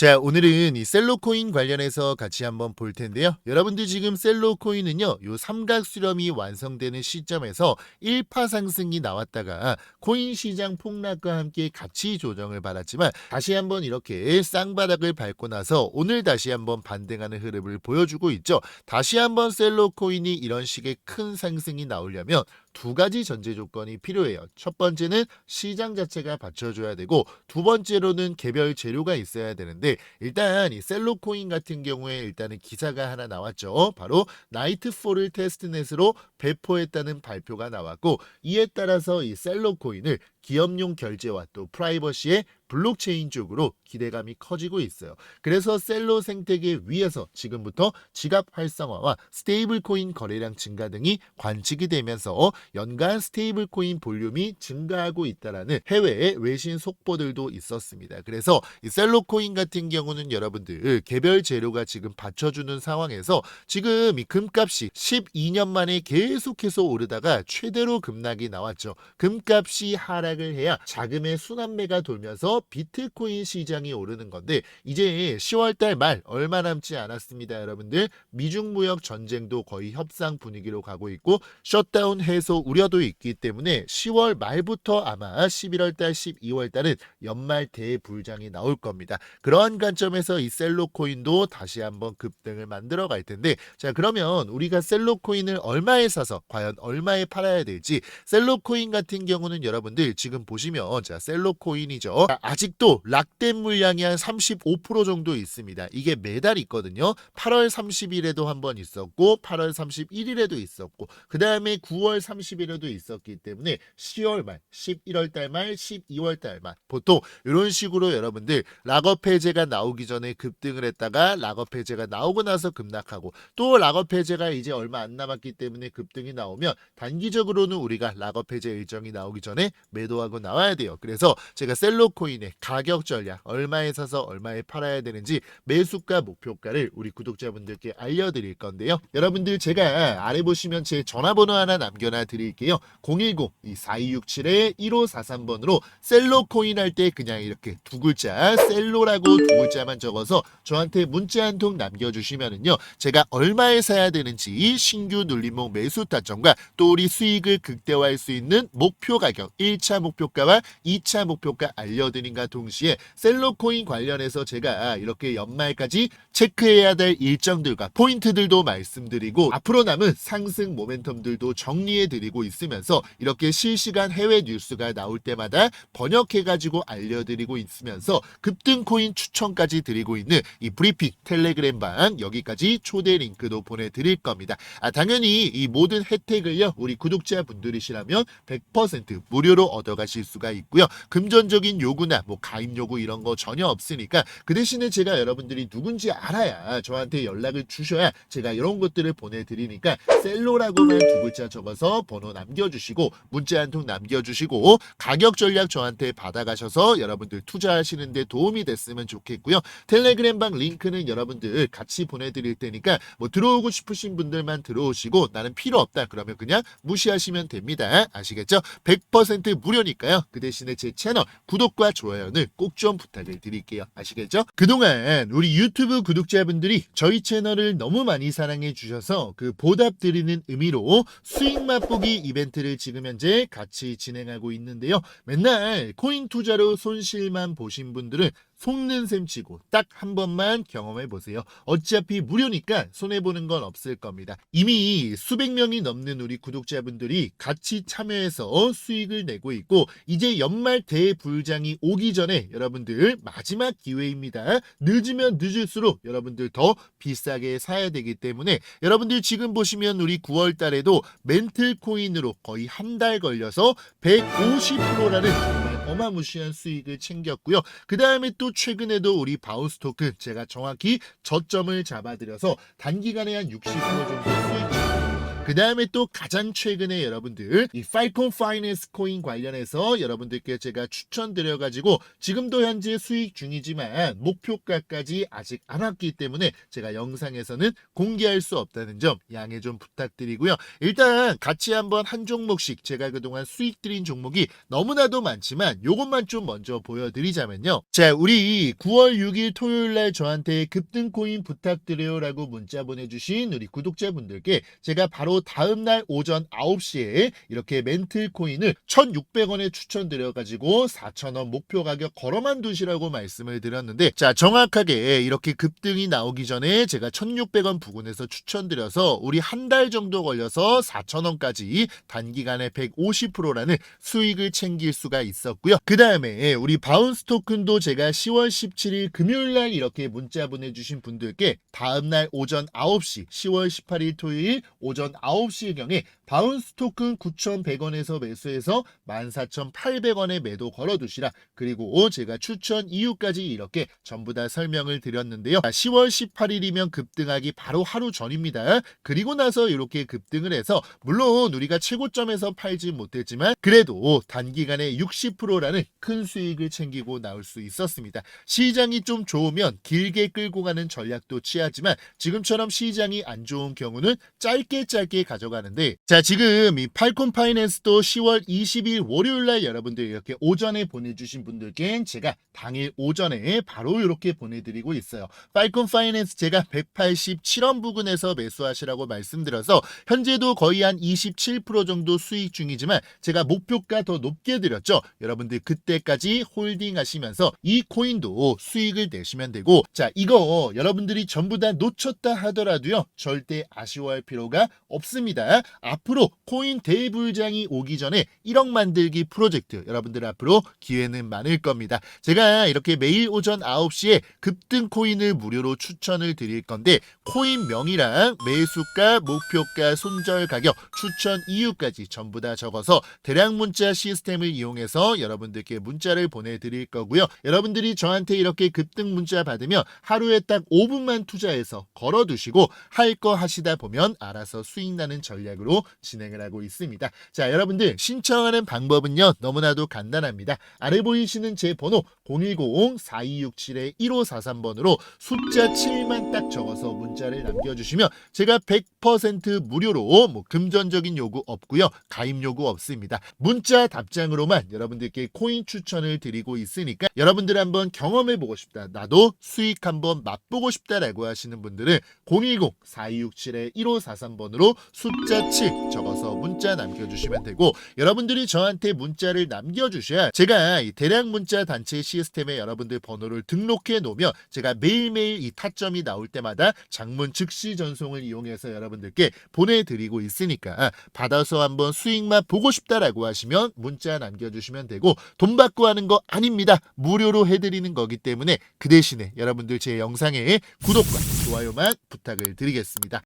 자, 오늘은 이 셀로코인 관련해서 같이 한번 볼 텐데요. 여러분들 지금 셀로코인은요, 요 삼각 수렴이 완성되는 시점에서 1파 상승이 나왔다가 코인 시장 폭락과 함께 가치 조정을 받았지만 다시 한번 이렇게 쌍바닥을 밟고 나서 오늘 다시 한번 반등하는 흐름을 보여주고 있죠. 다시 한번 셀로코인이 이런 식의 큰 상승이 나오려면 두 가지 전제 조건이 필요해요. 첫 번째는 시장 자체가 받쳐줘야 되고 두 번째로는 개별 재료가 있어야 되는데 일단 이 셀로코인 같은 경우에 일단은 기사가 하나 나왔죠. 바로 나이트폴을 테스트넷으로 배포했다는 발표가 나왔고 이에 따라서 이 셀로코인을 기업용 결제와 또 프라이버시의 블록체인 쪽으로 기대감이 커지고 있어요. 그래서 셀로 생태계 위에서 지금부터 지갑 활성화와 스테이블 코인 거래량 증가 등이 관측이 되면서 연간 스테이블 코인 볼륨이 증가하고 있다라는 해외의 외신 속보들도 있었습니다. 그래서 이 셀로 코인 같은 경우는 여러분들 개별 재료가 지금 받쳐주는 상황에서 지금 이 금값이 12년 만에 계속해서 오르다가 최대로 급락이 나왔죠. 금값이 하락 을 해야 자금의 순환매가 돌면서 비트코인 시장이 오르는 건데 이제 10월달 말 얼마 남지 않았습니다, 여러분들. 미중 무역 전쟁도 거의 협상 분위기로 가고 있고 셧다운 해소 우려도 있기 때문에 10월 말부터 아마 11월달, 12월달은 연말 대불장이 나올 겁니다. 그러한 관점에서 이 셀로코인도 다시 한번 급등을 만들어 갈 텐데 자 그러면 우리가 셀로코인을 얼마에 사서 과연 얼마에 팔아야 될지 셀로코인 같은 경우는 여러분들 지금 보시면 자 셀로코인이죠. 자, 아직도 락된 물량이 한 35% 정도 있습니다. 이게 매달 있거든요. 8월 30일에도 한 번 있었고 8월 31일에도 있었고 그 다음에 9월 30일에도 있었기 때문에 10월 말, 11월 달 말, 12월 달 말 보통 이런 식으로 여러분들 락업 해제가 나오기 전에 급등을 했다가 락업 해제가 나오고 나서 급락하고 또 락업 해제가 이제 얼마 안 남았기 때문에 급등이 나오면 단기적으로는 우리가 락업 해제 일정이 나오기 전에 매도 하고 나와야 돼요. 그래서 제가 셀로코인의 가격 전략 얼마에 사서 얼마에 팔아야 되는지 매수가 목표가를 우리 구독자분들께 알려드릴 건데요. 여러분들 제가 아래 보시면 제 전화번호 하나 남겨놔 드릴게요. 010-4267-1543번으로 셀로코인 할 때 그냥 이렇게 두 글자 셀로라고 두 글자만 적어서 저한테 문자 한 통 남겨주시면은요. 제가 얼마에 사야 되는지 신규 눌림목 매수 타점과 또 우리 수익을 극대화할 수 있는 목표 가격 1차 목표가와 2차 목표가 알려드린과 동시에 셀로코인 관련해서 제가 이렇게 연말까지 체크해야 될 일정들과 포인트들도 말씀드리고 앞으로 남은 상승 모멘텀들도 정리해 드리고 있으면서 이렇게 실시간 해외 뉴스가 나올 때마다 번역해 가지고 알려드리고 있으면서 급등 코인 추천까지 드리고 있는 이 브리핑 텔레그램 방 여기까지 초대 링크도 보내드릴 겁니다. 아 당연히 이 모든 혜택을요 우리 구독자 분들이시라면 100% 무료로 얻어 가실 수가 있고요. 금전적인 요구나 뭐 가입 요구 이런 거 전혀 없으니까 그 대신에 제가 여러분들이 누군지 알아야 저한테 연락을 주셔야 제가 이런 것들을 보내드리니까 셀로라고만 두 글자 적어서 번호 남겨주시고 문자 한 통 남겨주시고 가격 전략 저한테 받아가셔서 여러분들 투자하시는데 도움이 됐으면 좋겠고요. 텔레그램방 링크는 여러분들 같이 보내드릴 테니까 뭐 들어오고 싶으신 분들만 들어오시고 나는 필요 없다 그러면 그냥 무시하시면 됩니다. 아시겠죠? 100% 무료니까요. 그 대신에 제 채널 구독과 좋아요는 꼭 좀 부탁을 드릴게요. 아시겠죠? 그동안 우리 유튜브 구독자분들이 저희 채널을 너무 많이 사랑해 주셔서 그 보답 드리는 의미로 수익 맛보기 이벤트를 지금 현재 같이 진행하고 있는데요. 맨날 코인 투자로 손실만 보신 분들은 속는 셈 치고 딱 한 번만 경험해 보세요. 어차피 무료니까 손해보는 건 없을 겁니다. 이미 수백 명이 넘는 우리 구독자분들이 같이 참여해서 수익을 내고 있고 이제 연말 대불장이 오기 전에 여러분들 마지막 기회입니다. 늦으면 늦을수록 여러분들 더 비싸게 사야 되기 때문에 여러분들 지금 보시면 우리 9월 달에도 멘틀 코인으로 거의 한 달 걸려서 150%라는 어마무시한 수익을 챙겼고요. 그 다음에 또 최근에도 우리 바우스 토큰 제가 정확히 저점을 잡아드려서 단기간에 한 60% 정도 수익 챙겼고 그그 다음에 또 가장 최근에 여러분들 이 팔콘 파이낸스 코인 관련해서 여러분들께 제가 추천드려가지고 지금도 현재 수익 중이지만 목표가까지 아직 안 왔기 때문에 제가 영상에서는 공개할 수 없다는 점 양해 좀 부탁드리고요. 일단 같이 한번 한 종목씩 제가 그동안 수익 드린 종목이 너무나도 많지만 요것만 좀 먼저 보여드리자면요. 자, 우리 9월 6일 토요일 날 저한테 급등 코인 부탁드려요라고 문자 보내주신 우리 구독자분들께 제가 바로 다음 날 오전 9시에 이렇게 멘틀 코인을 1,600원에 추천드려가지고 4,000원 목표 가격 걸어만 두시라고 말씀을 드렸는데 자, 정확하게 이렇게 급등이 나오기 전에 제가 1,600원 부근에서 추천드려서 우리 한 달 정도 걸려서 4,000원까지 단기간에 150%라는 수익을 챙길 수가 있었고요. 그 다음에 우리 바운스 토큰도 제가 10월 17일 금요일 날 이렇게 문자 보내주신 분들께 다음날 오전 9시, 10월 18일 토요일 오전 9시경에 바운스 토큰 9,100원에서 매수해서 14,800원에 매도 걸어두시라. 그리고 제가 추천 이유까지 이렇게 전부 다 설명을 드렸는데요. 10월 18일이면 급등하기 바로 하루 전입니다. 그리고 나서 이렇게 급등을 해서 물론 우리가 최고점에서 팔지 못했지만 그래도 단기간에 60%라는 큰 수익을 챙기고 나올 수 있었습니다. 시장이 좀 좋으면 길게 끌고 가는 전략도 취하지만 지금처럼 시장이 안 좋은 경우는 짧게 짧게 가져가는데 자 지금 이 팔콘 파이낸스도 10월 20일 월요일 날 여러분들 이렇게 오전에 보내주신 분들께 제가 당일 오전에 바로 이렇게 보내드리고 있어요. 팔콘 파이낸스 제가 187원 부근에서 매수하시라고 말씀드려서 현재도 거의 한 27% 정도 수익 중이지만 제가 목표가 더 높게 드렸죠. 여러분들 그때까지 홀딩 하시면서 이 코인도 수익을 내시면 되고 자 이거 여러분들이 전부 다 놓쳤다 하더라도요 절대 아쉬워할 필요가 없 습니다. 앞으로 코인 대불장이 오기 전에 1억 만들기 프로젝트 여러분들 앞으로 기회는 많을 겁니다. 제가 이렇게 매일 오전 9시에 급등 코인을 무료로 추천을 드릴 건데 코인 명이랑 매수가, 목표가, 손절 가격, 추천 이유까지 전부 다 적어서 대량 문자 시스템을 이용해서 여러분들께 문자를 보내드릴 거고요. 여러분들이 저한테 이렇게 급등 문자 받으면 하루에 딱 5분만 투자해서 걸어두시고 할 거 하시다 보면 알아서 수익 나는 전략으로 진행을 하고 있습니다. 자, 여러분들 신청하는 방법은요 너무나도 간단합니다. 아래 보이시는 제 번호 010-4267-1543번으로 숫자 7만 딱 적어서 문자 를 남겨주시면 제가 100% 무료로 뭐 금전적인 요구 없고요. 가입 요구 없습니다. 문자 답장으로만 여러분들께 코인 추천을 드리고 있으니까 여러분들 한번 경험해 보고 싶다. 나도 수익 한번 맛보고 싶다라고 하시는 분들은 010-4267-1543번으로 숫자 7 적어서 문자 남겨주시면 되고 여러분들이 저한테 문자를 남겨주셔야 제가 이 대량 문자 단체 시스템에 여러분들 번호를 등록해 놓으면 제가 매일매일 이 타점이 나올 때마다 장문 즉시 전송을 이용해서 여러분들께 보내드리고 있으니까 받아서 한번 수익만 보고 싶다라고 하시면 문자 남겨주시면 되고 돈 받고 하는 거 아닙니다. 무료로 해드리는 거기 때문에 그 대신에 여러분들 제 영상에 구독과 좋아요만 부탁을 드리겠습니다.